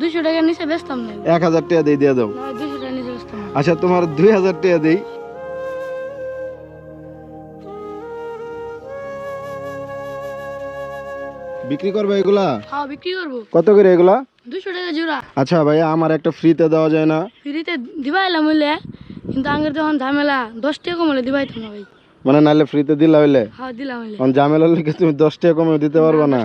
দুশো টাকার নিচে বেচতাম না এক হাজার টাকা দিয়ে দিয়ে দাও। দুশো টাকার নিচে বেচতাম আচ্ছা তোমার দুই হাজার টাকা দিই। বিক্রি করবে এগুলা? হ্যাঁ বিক্রি করব। কত করে এগুলা? দুশো টাকা জোড়া। আচ্ছা ভাইয়া আমার একটা ফ্রিতে দেওয়া যায় না। ফ্রিতে দিবা এলাম হইলে কিন্তু আগের যখন ঝামেলা দশ টাকা কমলে দিবাইতাম না ভাই। মানে নাহলে ফ্রিতে দিলা হইলে? হ্যাঁ দিলাম হইলে। কারণ ঝামেলা লেগে তুমি দশ টাকা কমে দিতে পারবা না।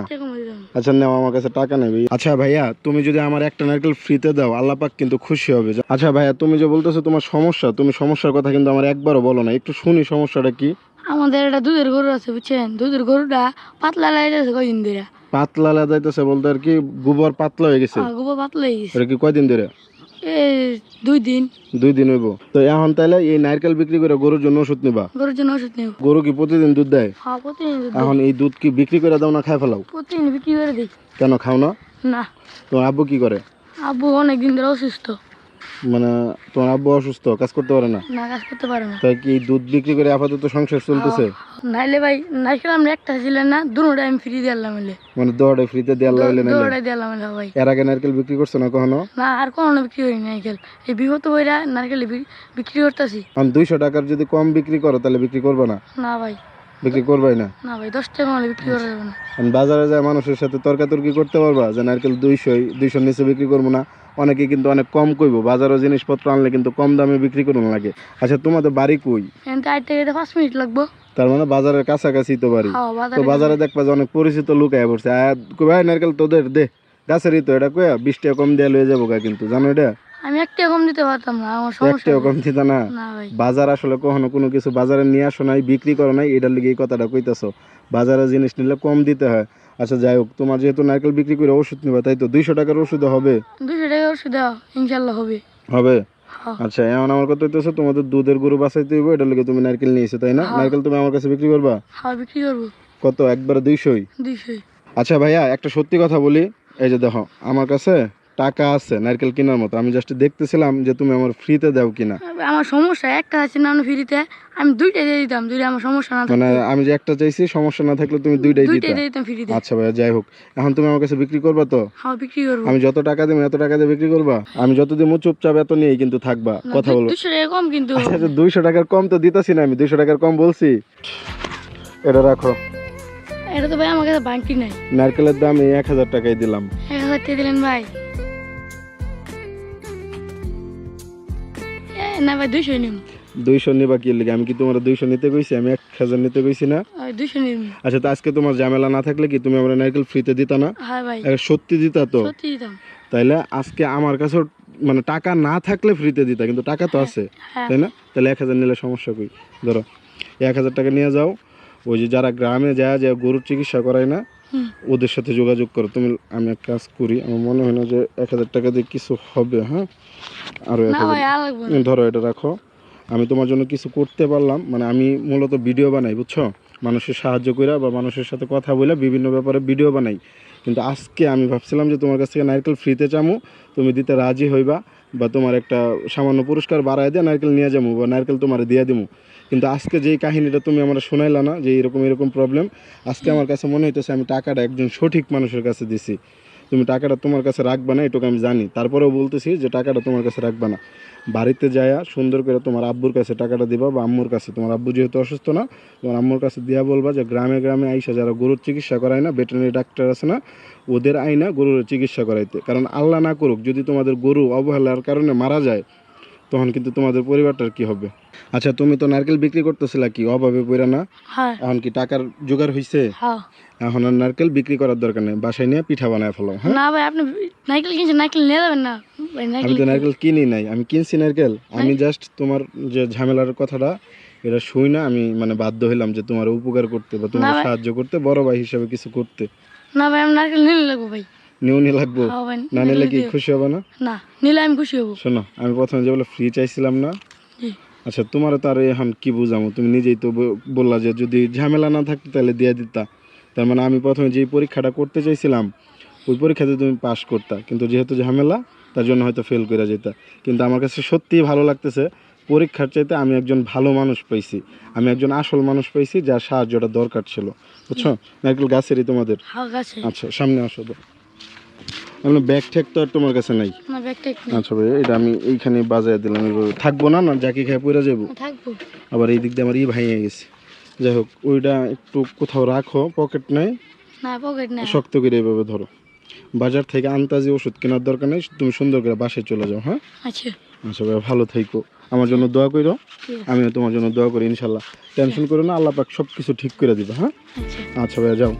আচ্ছা নাও আমার কাছে টাকা নেবে। আচ্ছা ভাইয়া তুমি যদি আমার একটা নারকেল ফ্রিতে দাও আল্লাহ পাক কিন্তু খুশি হবে। আচ্ছা ভাইয়া তুমি যে বলতেছো তোমার সমস্যা তুমি সমস্যার কথা কিন্তু আমার একবারও বলো না। একটু শুনি সমস্যাটা কি? আমাদের একটা দুধের গরু আছে বুঝছেন? দুধের গরুটা পাতলা লাগাইতেছে কয়দিন ধরে? পাতলা লাগাইতেছে বলতে আর কি গোবর পাতলা হয়ে গেছে। গোবর পাতলা হয়ে গেছে। কি কয়দিন ধরে? দুই দিন। দুই দিন হইব। তো এখন তাহলে এই নারকেল বিক্রি করে গরুর জন্য ওষুধ নিবা? গরুর জন্য ওষুধ নিব। গরু কি প্রতিদিন দুধ দেয়? হ্যাঁ প্রতিদিন এখন এই দুধ কি বিক্রি করে দাও না খাই ফেলাও? প্রতিদিন বিক্রি করে দিই। কেন খাও না? না। তো আব্বু কি করে? আব্বু অনেক দিন ধরে অসুস্থ। মানে তোমার আব্বু অসুস্থ কাজ করতে পারে না? না কাজ করতে পারে না। তাই কি দুধ বিক্রি করে আপাতত সংসার চলতেছে? নাইলে ভাই নাইকেল আমরা একটা ছিলেন না দুটোটা আমি ফ্রি দিলাম হইলে। মানে দৌড়ে ফ্রিতে দেওয়ার লাগলে না দুটোটাই দিলাম হইলে ভাই। এর আগে নারকেল বিক্রি করছ না কখনো? না আর কোনো বিক্রি করি নারকেল। এই বিগত বইরা নারকেল বিক্রি করতেছি। আমি দুইশো টাকার যদি কম বিক্রি করো তাহলে বিক্রি করবে না? না ভাই। বিক্রি করবাই না? না ভাই দশ টাকা হলে বিক্রি করা যাবে না। বাজারে যায় মানুষের সাথে তর্কাতর্কি করতে পারবা যে নারকেল দুইশো দুইশোর নিচে বিক্রি করব না। অনেকে কিন্তু অনেক কম কইবো বাজারও জিনিসপত্র আনলে কিন্তু কম দামে বিক্রি করুন লাগে। আচ্ছা তোমাদের বাড়ি কই? আট টাকা পাঁচ মিনিট লাগবো। তার মানে বাজারের কাছাকাছি তো বাড়ি। হ্যাঁ তো বাজারে বাজারে দেখবা যে অনেক পরিচিত লোক আয় পড়ছে। আয় কই ভাই নারকেল তোদের দে গাছেরই তো এটা কয়া বিশ টাকা কম দিয়ে লয়ে যাব গা কিন্তু জানো এটা? আমি এক টাকা কম দিতে পারতাম না আমার সমস্যা একটাও কম দিতা না। বাজার আসলে কখনো কোনো কিছু বাজারে নিয়ে আসো নাই বিক্রি করো নাই এটার লিগে এই কথাটা কইতাছো। বাজারে জিনিস নিলে কম দিতে হয়। আচ্ছা যাই হোক তোমার যেহেতু নারকেল বিক্রি করে ওষুধ নিবা তাই তো দুইশো টাকার ওষুধ হবে? দুশো টাকা ওষুধ ইনশাল্লাহ হবে। হবে? হ্যাঁ। আচ্ছা এখন আমার কথা হইতেছে তোমাদের দুধের গরু বাঁচাইতে হইব এটার লিগে তুমি নারকেল নিয়েছো তাই না? নারকেল তুমি আমার কাছে বিক্রি করবা? হ্যাঁ বিক্রি করব। কত একবারে দুইশোই? দুইশোই। আচ্ছা ভাইয়া একটা সত্যি কথা বলি এই যে দেখো আমার কাছে টাকা আছে নারকেল কেনার মতো। আমি জাস্ট দেখতেছিলাম যে তুমি আমার ফ্রিতে দাও কিনা। আমার সমস্যা একটা আছে না ফ্রিতে আমি দুইটা দিয়ে দিতাম যদি আমার সমস্যা না মানে আমি যে একটা চাইছি সমস্যা না থাকলে তুমি দুইটাই দুইটাই দিতা দিতাম ফ্রিতে আচ্ছা ভাইয়া যাই হোক। এখন তুমি আমার কাছে বিক্রি করবা তো? হ্যাঁ বিক্রি করব। আমি যত টাকা দেবো এত টাকা দিয়ে বিক্রি করবা? আমি যত দিবো চুপচাপ এত নিয়েই কিন্তু থাকবা। কথা বলব দুশো টাকা কম কিন্তু। আচ্ছা দুইশো টাকার কম তো দিতাছি না আমি দুইশো টাকার কম বলছি। এটা রাখো। এটা তো ভাই আমার কাছে বাংটি নাই। নারকেলের দাম এই এক হাজার টাকাই দিলাম। এক হাজার টাকা দিলেন ভাই। না ভাই দুইশো নিম। দুইশো নিবা কি আমি কি তোমার দুইশো নিতে কইছি? আমি এক হাজার নিতে কইছি না? দুইশো নিম। আচ্ছা তো আজকে তোমার ঝামেলা না থাকলে কি তুমি আমার নারকেল ফ্রিতে দিতা না? হ্যাঁ ভাই। সত্যি দিতা তো? সত্যি দিতাম। তাইলে আজকে আমার মানে টাকা না থাকলে ফ্রিতে দিতা কিন্তু টাকা তো আছে হ্যাঁ। তাই না? তাহলে এক হাজার নিলে সমস্যা কই? ধরো এক হাজার টাকা নিয়ে যাও ওই যে যারা গ্রামে যায় যে গরুর চিকিৎসা করায় না। ওদের সাথে যোগাযোগ করো। তুমি আমি এক কাজ করি আমার মনে হয় না যে এক হাজার টাকা দিয়ে কিছু হবে হ্যাঁ? আরও ধরো এটা রাখো। আমি তোমার জন্য কিছু করতে পারলাম মানে আমি মূলত ভিডিও বানাই বুঝছ? মানুষের সাহায্য কইরা বা মানুষের সাথে কথা বলে বিভিন্ন ব্যাপারে ভিডিও বানাই। কিন্তু আজকে আমি ভাবছিলাম যে তোমার কাছ থেকে নারকেল ফ্রিতে চামু, তুমি দিতে রাজি হইবা বা তোমার একটা সামান্য পুরস্কার বাড়ায় দিয়ে নারকেল নিয়ে যাব বা নারকেল তোমার দিয়ে দিমু। কিন্তু আজকে যেই কাহিনীটা তুমি আমার শোনাইলা না, যে এরকম এরকম প্রবলেম আজকে আমার কাছে মনে হইতেছে আমি টাকাটা একজন সঠিক মানুষের কাছে দিছি। তুমি টাকাটা তোমার কাছে রাখবা না, এটুকু আমি জানি। তারপরেও বলতেছি যে টাকাটা তোমার কাছে রাখবা না। বাড়িতে যায়া সুন্দর করে তোমার আব্বুর কাছে টাকাটা দিবা বা আম্মুর কাছে। তোমার আব্বু যেহেতু অসুস্থ না, তোমার আম্মুর কাছে দিয়া বলবা যে গ্রামে গ্রামে আইসা যারা গরুর চিকিৎসা করায় না ভেটেরিনারি ডাক্তার আছে না, ওদের আইনা গরুর চিকিৎসা করাইতে। কারণ আল্লাহ না করুক, যদি তোমাদের গরু অবহেলার কারণে মারা যায় তখন কিন্তু তোমাদের পরিবারটার কি হবে? আচ্ছা তুমি তো নারকেল বিক্রি করতেছিলা কি? অভাবে পড়া না? হ্যাঁ। এখন কি টাকার জোগাড় হইছে? হ্যাঁ। এখন আর নারকেল বিক্রি করার দরকার নেই। বাসায় নিয়ে পিঠা বানায় ফেলো হ্যাঁ? না ভাই আপনি নারকেল কিনছেন নাইকেল নিয়ে যাবেন না। ভাই আমি তো নারকেল কিনি নাই। আমি কিনছি নারকেল। আমি জাস্ট তোমার যে ঝামেলার কথাটা এটা শুই না। আমি মানে বাধ্য হইলাম যে তোমার উপকার করতে বা তোমার সাহায্য করতে বড় ভাই হিসাবে কিছু করতে। না ভাই আমি নারকেল নিলে লাগবো ভাই। লাগবো। হ্যাঁ না নিলে কি খুশি হবে না? না নিলে আমি খুশি হব। শোনো আমি প্রথমে যে বলে ফ্রি চাইছিলাম না আচ্ছা তোমার তো আর এখন কি বুঝামো তুমি নিজেই তো বললা যে যদি ঝামেলা না থাকতো তাহলে দিয়ে দিতা। তার মানে আমি প্রথমে যেই পরীক্ষাটা করতে চাইছিলাম ওই পরীক্ষাতে তুমি পাশ করতা। কিন্তু যেহেতু ঝামেলা তার জন্য হয়তো ফেল করে যেতা কিন্তু আমার কাছে সত্যিই ভালো লাগতেছে পরীক্ষার চাইতে আমি একজন ভালো মানুষ পাইছি। আমি একজন আসল মানুষ পাইছি যার সাহায্যটা দরকার ছিল। বুঝছ? নারকেল গাছেরই তোমাদের। আচ্ছা সামনে আসো এমনি ব্যাগ ঠ্যাগ তো আর তোমার কাছে নাই? আচ্ছা ভাই এটা আমি এইখানে বাজারে দিলাম। এইভাবে। থাকব না? না জাকি খেয়ে পড়ে যাব আবার এই দিক দিয়ে আমার ই ভাইয়ে গেছে। যাই হোক ওইটা একটু কোথাও রাখো পকেট নেই। শক্ত করে এইভাবে ধরো। বাজার থেকে আন্তাজি ওষুধ কেনার দরকার নেই তুমি সুন্দর করে বাসায় চলে যাও হ্যাঁ? আচ্ছা। আচ্ছা ভাই ভালো থাইকো। আমার জন্য দোয়া করো আমিও তোমার জন্য দোয়া করি ইনশাল্লাহ। টেনশন করো না আল্লাহ পাক সব কিছু ঠিক করে দিবে হ্যাঁ? আচ্ছা। আচ্ছা ভাইয়া যাও।